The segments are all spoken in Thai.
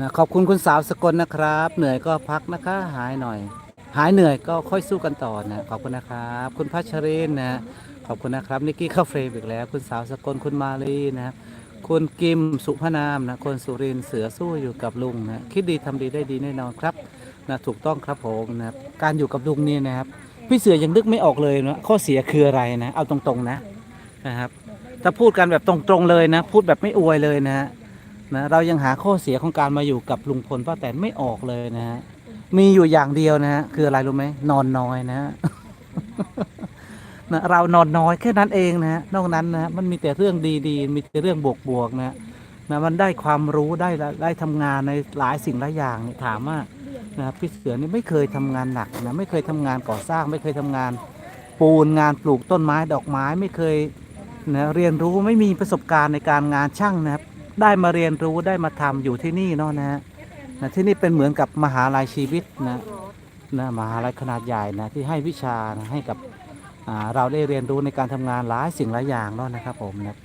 นะขอบคุณคุณสาวสกลนะครับ เหนื่อยก็พักนะคะ หายหน่อย หายเหนื่อยก็ค่อยสู้กันต่อนะขอบคุณนะครับ คุณพัชรินนะขอบคุณนะครับนิกกี้ข้าเฟรมอีกแล้ว คุณสาวสกลคุณมาลีนะครับคุณกิมสุพนามนะคนสุรินเสือสู้อยู่กับลุงนะคิดดีทำดีได้ดีแน่นอนครับนะถูกต้องครับผมนะครับการอยู่กับลุงนี่นะครับ พี่เสือยังนึกไม่ออกเลยนะข้อเสียคืออะไรนะ เอาตรงๆนะนะครับถ้าพูดกันแบบตรงๆเลยนะ พูดแบบไม่อวยเลยนะฮะ นะเรายังหาข้อเสียของการมาอยู่กับลุงพลป้าแตนไม่ออกเลยนะฮะมีอยู่อย่างเดียวนะฮะคืออะไรรู้ไหมนอนน้อยนะฮะนะเรานอนน้อยแค่นั้นเองนะฮะนอกนั้นนะฮะมันมีแต่เรื่องดีๆ มีแต่เรื่องบวกๆนะนะมันได้ความรู้ได้ได้ทำงานในหลายสิ่งหลายอย่างเนี่ยถามว่านะพี่เสือนี่ไม่เคยทำงานหนักนะไม่เคยทำงานก่อสร้าง ไม่เคยทำงาน ปูนงานปลูกต้นไม้ดอกไม้ไม่เคยนะเรียนรู้ไม่มีประสบการณ์ในการงานช่างนะครับ ได้มาเรียนรู้ได้มาทำอยู่ที่นี่เนาะนะฮะนะที่นี่เป็นเหมือนกับมหาลัยชีวิตนะนะมหาลัยขนาดใหญ่นะที่ให้วิชานะให้กับเราได้เรียนรู้ในการทำงานหลายสิ่งหลายอย่างเนาะนะครับผมนะ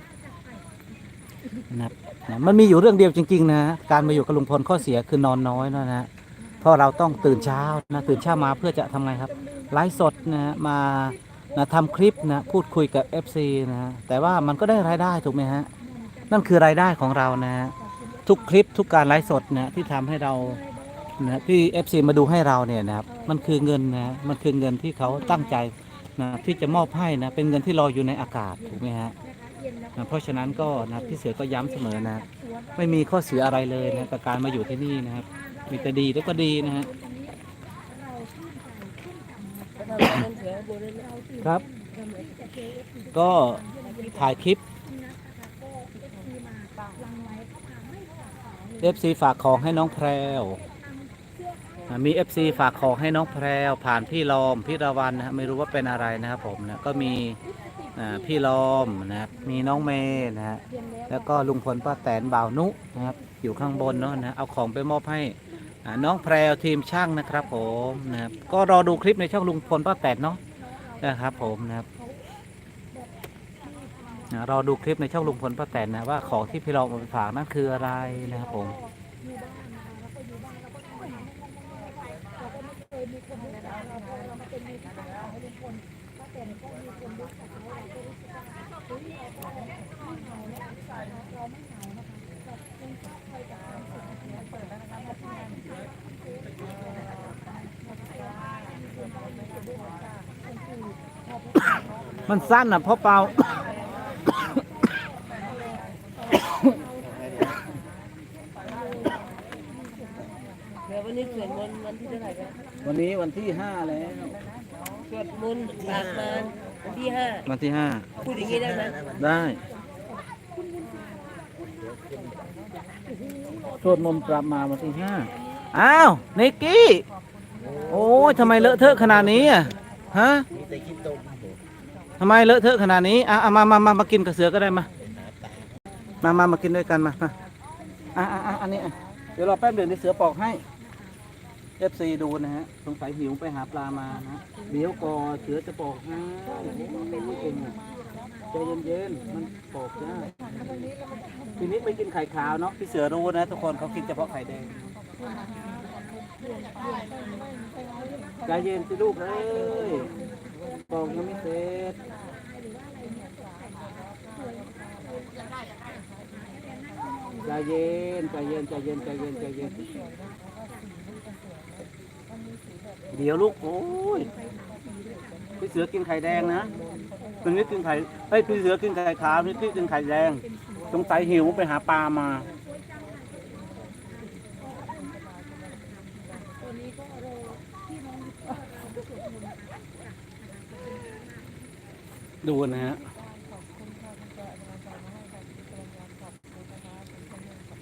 นะนะมันมีอยู่เรื่องเดียวจริง ๆ นะการมาอยู่กับลุงพลข้อเสียคือนอนน้อยเนาะนะเพราะเราต้องตื่นเช้านะตื่นเช้ามาเพื่อจะทำไงครับไลฟ์สดนะมานะทำคลิปนะพูดคุยกับ FC นะแต่ว่ามันก็ได้รายได้ถูกไหมฮะ นั่นคือรายได้ของเรานะฮะทุกคลิปทุกการไลฟ์สดนะที่ทำให้เรานะที่ FC มาดูให้เราเนี่ยนะครับมันคือเงินนะมันคือเงินที่เขาตั้งใจนะที่จะมอบให้นะเป็นเงินที่ลอยอยู่ในอากาศถูกไหมฮะนะเพราะฉะนั้นก็นะพี่เสือก็ย้ำเสมอนะไม่มีข้อเสียอะไรเลยนะกับการมาอยู่ที่นี่นะครับ มีแต่ดีแล้วก็ดีนะฮะครับ ก็ถ่ายคลิป FC ฝากของให้น้องแพรวอ่ามี FC ฝากของให้น้องแพรวผ่านพี่ลอมพี่ระวันนะฮะไม่รู้ว่าเป็นอะไรนะครับผมนะก็มีอ่าพี่ลอมนะครับมีน้องเมย์นะฮะแล้วก็ลุงพลป้าแตนบ่าวนุนะครับอยู่ข้างบนเนาะนะเอาของไปมอบให้อ่าน้องแพรวทีมช่างนะครับผมนะครับก็รอดูคลิปในช่องลุงพลป้าแตนเนาะนะครับผมนะครับ นะรอดูคลิปในช่องลุงพลป้าแตนนะว่าของที่พี่ลองเอาไปฝากนั่นคืออะไรนะครับผมมันสั้นอะเพราะเปล่า เดี๋ยววันนี้สวดมนต์วันที่เท่าไหร่ครับวันนี้วันที่ห้าแล้ว สวดมนต์ปากมารวันที่ห้าวันที่ห้าพูดอย่างนี้ได้ไหมได้สวดมนต์ปรับมาวันที่ห้าอ้าวนิกกี้ โอ้ยทำไมเลอะเทอะขนาดนี้อะฮะ ทำไมเลอะเทอะขนาดนี้อะมามามามากินกับเสือก็ได้มา มามามากินด้วยกันมามาอะอะอะอันนี้อะเดี๋ยวรอแป๊บเดียวเดี๋ยวเสือปอกให้ FC ดูนะฮะสงสัยหิวไปหาปลามานะเดี๋ยวกอเสือจะปอกให้เองอะใจเย็นๆมันปอกได้ทีนี้ไม่กินไข่ขาวเนาะพี่เสือรู้นะทุกคนเขากินเฉพาะไข่แดงใจเย็นสิลูกเอ้ย ปอกยังไม่เสร็จใจเย็นใจเย็นใจเย็นใจเย็นใจเย็น เดี๋ยวลูกโอ้ยพี่เสือกินไข่แดงนะตัวนี้กินไข่เอ้ยพี่เสือกินไข่ขาวนี่พี่กินไข่แดงสงสัยหิวไปหาปลามา ดูนะฮะ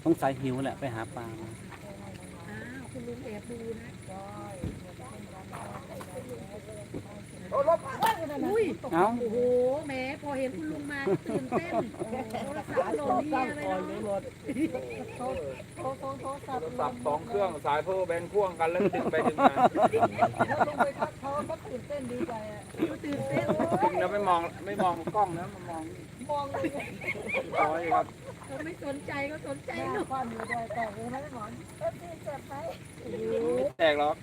สงสัยหิวแหละไปหาปลามาอุ้ยเอ้าโอ้โหแหมพอเห็นคุณลุงมาตื่นเต้นโทรศัพท์หล่นนี่เลยเนาะ สับสองเครื่องสายเพอแบงพ่วงกันแล้วดึงไปดึงมาตื่นเต้นดึงแล้วไม่มองไม่มองกล้องนะมันมองมองร้อยครับเขาไม่สนใจก็สนใจลูกแตกหรอก